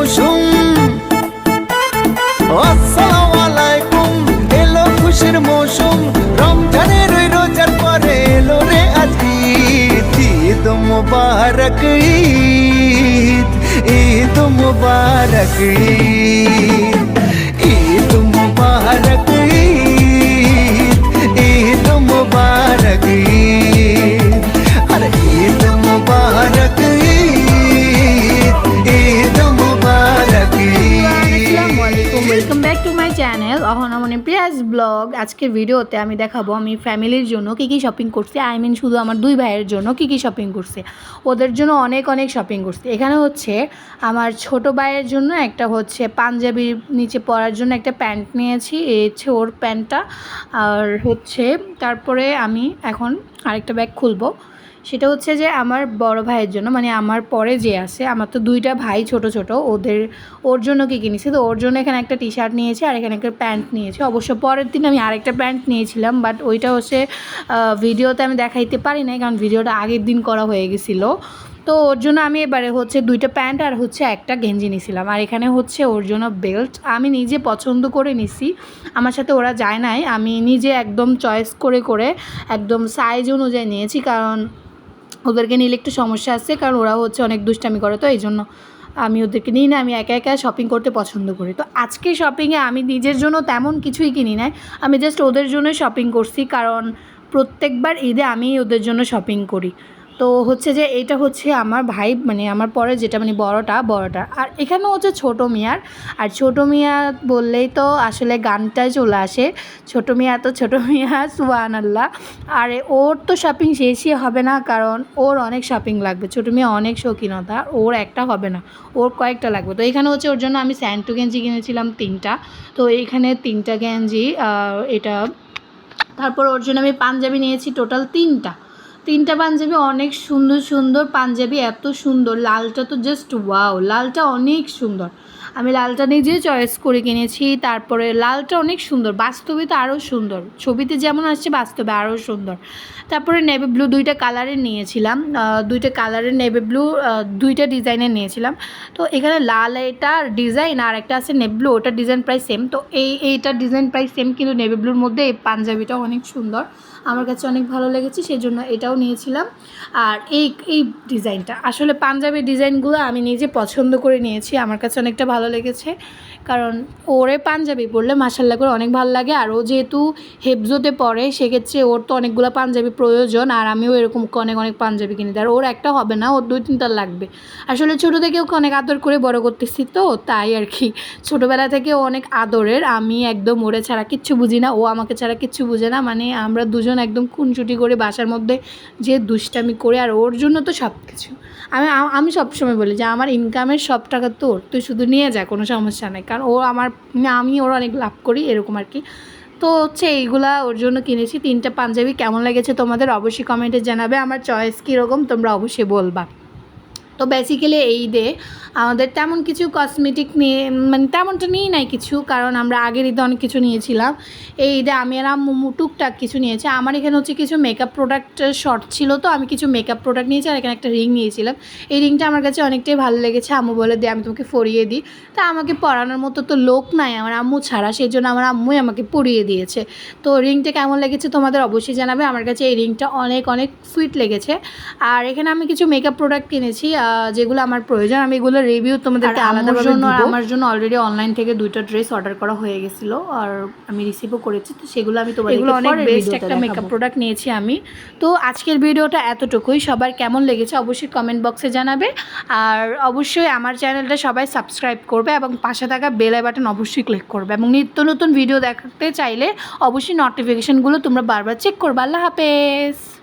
মৌসুম। আসসালামু আলাইকুম, এলো খুশির মৌসুম। রমজানের ওই রোজার পরে এলো রে আজ Eid. Eid Mubarak, Eid. Eid Mubarak, Eid. Back to my channel Ahonmoni Priya's blog আজকে ভিডিওতে আমি দেখাবো আমি ফ্যামিলির জন্য কী কী শপিং করছি। আই মিন শুধু আমার দুই ভাইয়ের জন্য কী কী শপিং করছি। ওদের জন্য অনেক অনেক শপিং করছি। এখানে হচ্ছে আমার ছোট ভাইয়ের জন্য একটা হচ্ছে পাঞ্জাবির নিচে পরার জন্য একটা প্যান্ট নিয়েছি। এই হচ্ছে ওর প্যান্টটা। আর হচ্ছে তারপরে আমি এখন আরেকটা ব্যাগ খুলবো। সেটা হচ্ছে যে আমার বড় ভাইয়ের জন্য মানে আমার পরে যে আছে, আমার তো দুইটা ভাই ছোট ছোট, ওদের, ওর জন্য কী কিনেছি? তো ওর জন্য এখানে একটা টি শার্ট নিয়েছি আর এখানে একটা প্যান্ট নিয়েছি। অবশ্য পরের দিন আমি আরেকটা প্যান্ট নিয়েছিলাম বাট ওইটা হচ্ছে ভিডিওতে আমি দেখাইতে পারি নাই, কারণ ভিডিওটা আগের দিন করা হয়ে গেছিল। তো ওর জন্য আমি এবারে হচ্ছে দুইটা প্যান্ট আর হচ্ছে একটা গেঞ্জি নিয়েছিলাম আর এখানে হচ্ছে ওর জন্য বেল্ট, আমি নিজে পছন্দ করে নিছি। আমার সাথে ওরা যায় নাই, আমি নিজে একদম চয়েস করে করে একদম সাইজ অনুযায়ী নিয়েছি, কারণ ওদেরকে নিলে একটু সমস্যা আছে, কারণ ওরাও হচ্ছে অনেক দুষ্টামি করে, তো এই জন্য আমি ওদেরকে নিই না, আমি একা একা শপিং করতে পছন্দ করি। তো আজকে শপিংয়ে আমি নিজের জন্য তেমন কিছুই কিনি নাই, আমি জাস্ট ওদের জন্য শপিং করছি, কারণ প্রত্যেকবার ঈদে আমি ওদের জন্য শপিং করি। তো হচ্ছে যে এটা হচ্ছে আমার ভাই মানে আমার পরে যেটা মানে বড়টা বড়টা আর এখানে হচ্ছে ছোটো মিয়ার। আর ছোটো মিয়া বললেই তো আসলে গানটাই চলে আসে। ছোটো মিয়া তো ছোটো মিয়া সুবান আল্লাহ আর ওর তো শপিং শেষই হবে না, কারণ ওর অনেক শপিং লাগবে। ছোটো মেয়ে অনেক শৌখিনতা, ওর একটা হবে না, ওর কয়েকটা লাগবে। তো এখানে হচ্ছে ওর জন্য আমি স্যান্টু গেঞ্জি কিনেছিলাম তিনটা। তো এইখানে তিনটা গেঞ্জি এটা, তারপর ওর জন্য আমি পাঞ্জাবি নিয়েছি টোটাল তিনটা। তিনটা পাঞ্জাবি অনেক সুন্দর সুন্দর, পাঞ্জাবি এত সুন্দর, লালটা তো জাস্ট ওয়াও লালটা অনেক সুন্দর। আমি লালটা নিজে চয়েস করে কিনেছি, তারপরে লালটা অনেক সুন্দর, বাস্তবে তো আরও সুন্দর। ছবিতে যেমন আসছে, বাস্তবে আরও সুন্দর। তারপরে নেভি ব্লু দুইটা কালারের নিয়েছিলাম দুইটা কালারের নেভি ব্লু দুইটা ডিজাইনের নিয়েছিলাম। তো এখানে লাল এটা ডিজাইন আর একটা আছে নেভি ব্লু ওটার ডিজাইন প্রায় সেম তো এই, এইটার ডিজাইন প্রায় সেম কিন্তু নেভি ব্লুর মধ্যে এই পাঞ্জাবিটা অনেক সুন্দর। আমার কাছে অনেক ভালো লেগেছে সেই জন্য এটাও নিয়েছিলাম। আর এই এই ডিজাইনটা আসলে পাঞ্জাবি ডিজাইনগুলো আমি নিজে পছন্দ করে নিয়েছি, আমার কাছে অনেকটা ভালো লেগেছে। কারণ ওরে পাঞ্জাবি পরলে মাসাল্লা করে অনেক ভালো লাগে। আর ও যেহেতু হেফজোতে পড়ে সেক্ষেত্রে ওর তো অনেকগুলো পাঞ্জাবি প্রয়োজন। আর আমিও এরকম অনেক অনেক পাঞ্জাবি কিনি। আর ওর একটা হবে না, ওর দুই, তিনটা লাগবে। আসলে ছোটো থেকে ওকে অনেক আদর করে বড় করতেছি তো, তাই আর কি। ছোটোবেলা থেকে ও অনেক আদরের। আমি একদম ওরে ছাড়া কিচ্ছু বুঝি না। ও আমাকে ছাড়া কিচ্ছু বুঝে না। মানে আমরা দুজন একদম খুনছুটি করে বাসার মধ্যে যে দুষ্টামি করে, আর ওর জন্য তো সব কিছু আমি আমি সবসময় বলি যে, আমার ইনকামের সব টাকা তোর। তুই শুধু নিয়ে যা কোনো সমস্যা নেই। কারণ ও আমার, আমি ওর অনেক লাভ করি এরকম আর কি। তো হচ্ছে এইগুলা ওর জন্য কিনেছি। তিনটা পাঞ্জাবি কেমন লেগেছে তোমাদের অবশ্যই কমেন্টে জানাবে। আমার চয়েস কীরকম তোমরা অবশ্যই বলবা। তো বেসিক্যালি এই ঈদে আমাদের তেমন কিছু কসমেটিক নিয়ে মানে তেমনটা নিয়েই নাই কিছু, কারণ আমরা আগের ঈদে অনেক কিছু নিয়েছিলাম। এই ঈদে আমি আর আম্মু টুকটাক কিছু নিয়েছি। আমার এখানে হচ্ছে কিছু মেকআপ প্রোডাক্ট শর্ট ছিল তো, আমি কিছু মেকআপ প্রোডাক্ট নিয়েছি আর এখানে একটা রিং নিয়েছিলাম। এই রিংটা আমার কাছে অনেকটাই ভালো লেগেছে। আম্মু বলে দিয়ে আমি তোমাকে পরিয়ে দিই। তা আমাকে পরানোর মতো তো লোক নাই আমার আম্মু ছাড়া সেই জন্য আমার আম্মুই আমাকে পরিয়ে দিয়েছে। তো রিংটা কেমন লেগেছে তোমাদের অবশ্যই জানাবে। আমার কাছে এই রিংটা অনেক অনেক সুইট লেগেছে। আর এখানে আমি কিছু মেকআপ প্রোডাক্ট কিনেছি যেগুলো আমার প্রয়োজন আমি এগুলো রিভিউ তোমাদেরকে আলাদা জন্য আমার জন্য অলরেডি অনলাইন থেকে দুইটা ড্রেস অর্ডার করা হয়ে গেছিল আর আমি রিসিভও করেছি তো সেগুলো আমি তোমাদের এগুলো অনেক বেস্ট একটা মেকআপ প্রোডাক্ট নিয়েছি আমি। তো আজকের ভিডিওটা এতটুকুই। সবার কেমন লেগেছে অবশ্যই কমেন্ট বক্সে জানাবে। আর অবশ্যই আমার চ্যানেলটা সবাই সাবস্ক্রাইব করবে এবং পাশে থাকা বেল বাটন অবশ্যই ক্লিক করবে। এবং নিত্য নতুন ভিডিও দেখতে চাইলে অবশ্যই নোটিফিকেশনগুলো তোমরা বারবার চেক করবে। আল্লাহ হাফেজ।